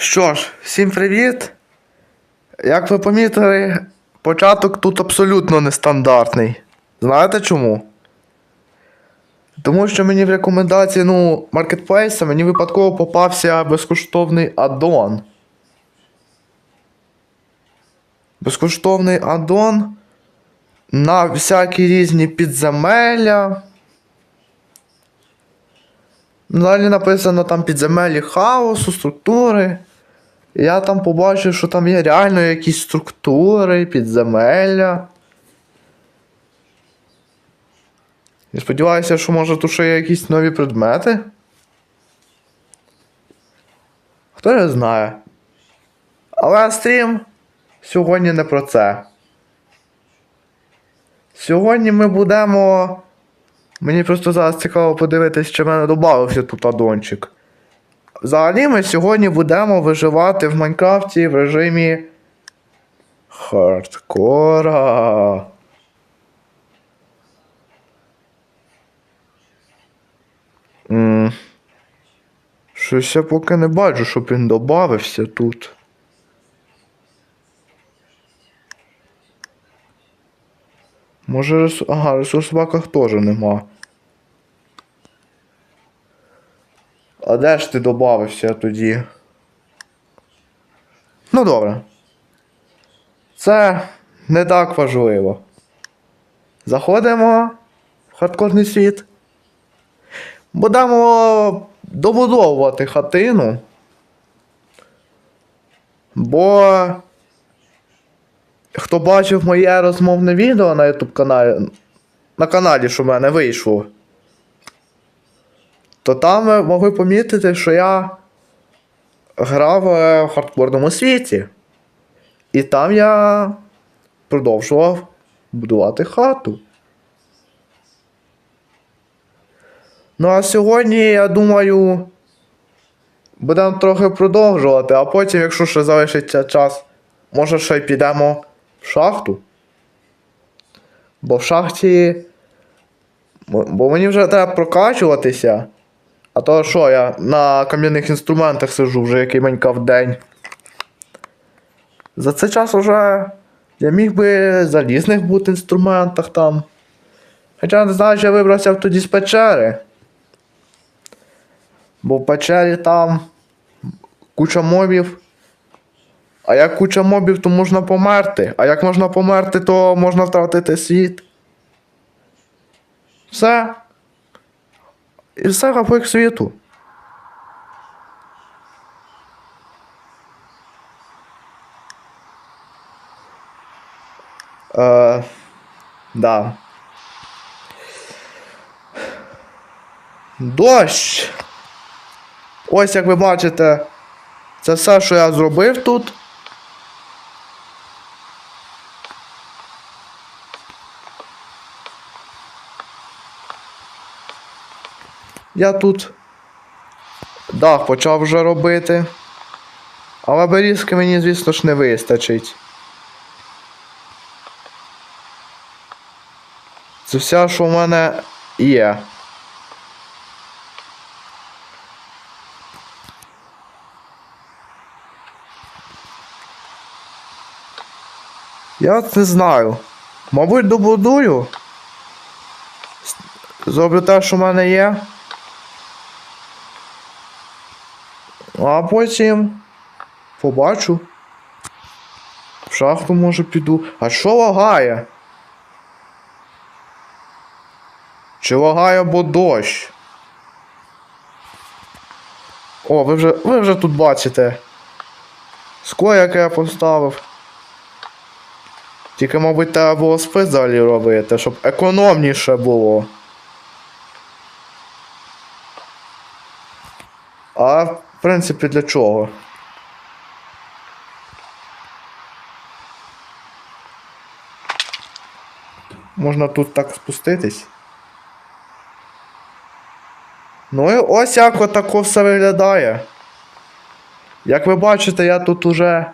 Що ж, всім привіт. Як ви помітили, початок тут абсолютно нестандартний. Знаєте чому? Тому що мені в рекомендації ну, маркетплейса мені випадково попався безкоштовний аддон. Безкоштовний аддон на всякі різні підземелля. Далі написано там підземелі хаосу, структури. Я там побачив, що там є реально якісь структури, підземелля. І сподіваюся, що може тут ще є якісь нові предмети. Хто не знає. Але стрім сьогодні не про це. Сьогодні ми будемо. Мені просто зараз цікаво подивитись, чи в мене додався тут адончик. Взагалі ми сьогодні будемо виживати в Майнкрафті в режимі хардкора. М, Щось я поки не бачу, щоб він додався тут. Може ресурс... Ага, ресурс в баках теж нема. А де ж ти додався тоді? Ну добре. Це не так важливо. Заходимо в хардкорний світ. Будемо добудовувати хатину. Бо хто бачив моє розмовне відео на YouTube каналі, на каналі, що в мене вийшло, то там могли помітити, що я грав е, в хардкорному світі. І там я продовжував будувати хату. Ну а сьогодні, я думаю, будемо трохи продовжувати, а потім, якщо ще залишиться час, може ще й підемо в шахту. Бо в шахті. Бо мені вже треба прокачуватися. А то що, я на кам'яних інструментах сижу вже який манька в день. За цей час вже я міг би залізних бути інструментах там. Хоча не знаю, чи я вибрався тоді з печери. Бо в печері там куча мобів. А як куча мобів, то можна померти. А як можна померти, то можна втратити світ. Все. І все график світу. Е, да. Дощ. Ось як ви бачите, це все, що я зробив тут. Я тут дах почав вже робити. Але берізки мені, звісно ж, не вистачить. Це все, що в мене є. Я не знаю. Мабуть, добудую. Зроблю те, що в мене є. А потім побачу. В шахту може піду. А що лагає? Чи лагає, бо дощ? О, ви вже, ви вже тут бачите. Скло, яке я поставив. Тільки, мабуть, треба було спис взагалі робити, щоб економніше було. А в принципі для чого? Можна тут так спуститись. Ну і ось як отако все виглядає. Як ви бачите, я тут уже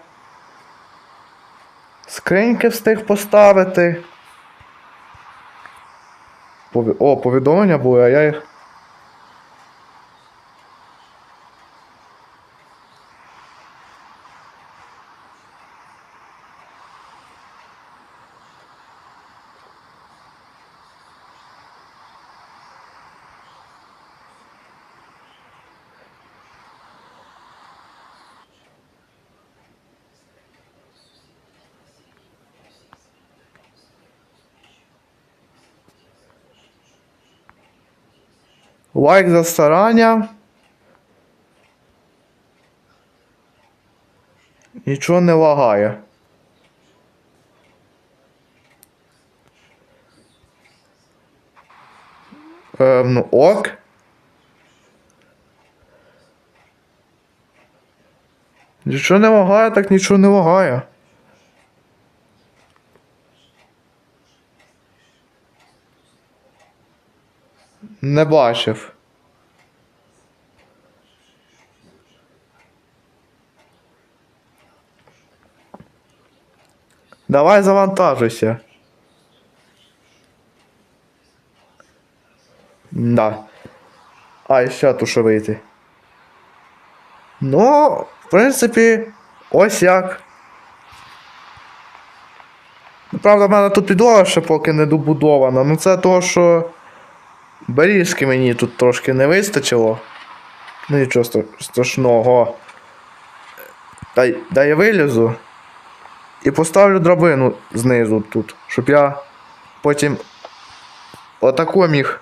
скриньки встиг поставити. О, повідомлення були, а я їх. Лайк за старання. Нічого не лагає. Ем, ну ок. Нічого не лагає, так нічого не лагає. Не бачив. Давай завантажуйся. Да. А, ще ту вийти. Ну, в принципі, ось як. Правда, в мене тут підлога ще поки не добудована. Ну це того, що берізки мені тут трошки не вистачило. Ну нічого страшного. Дай, дай я вилізу. І поставлю драбину знизу тут, щоб я потім отако міг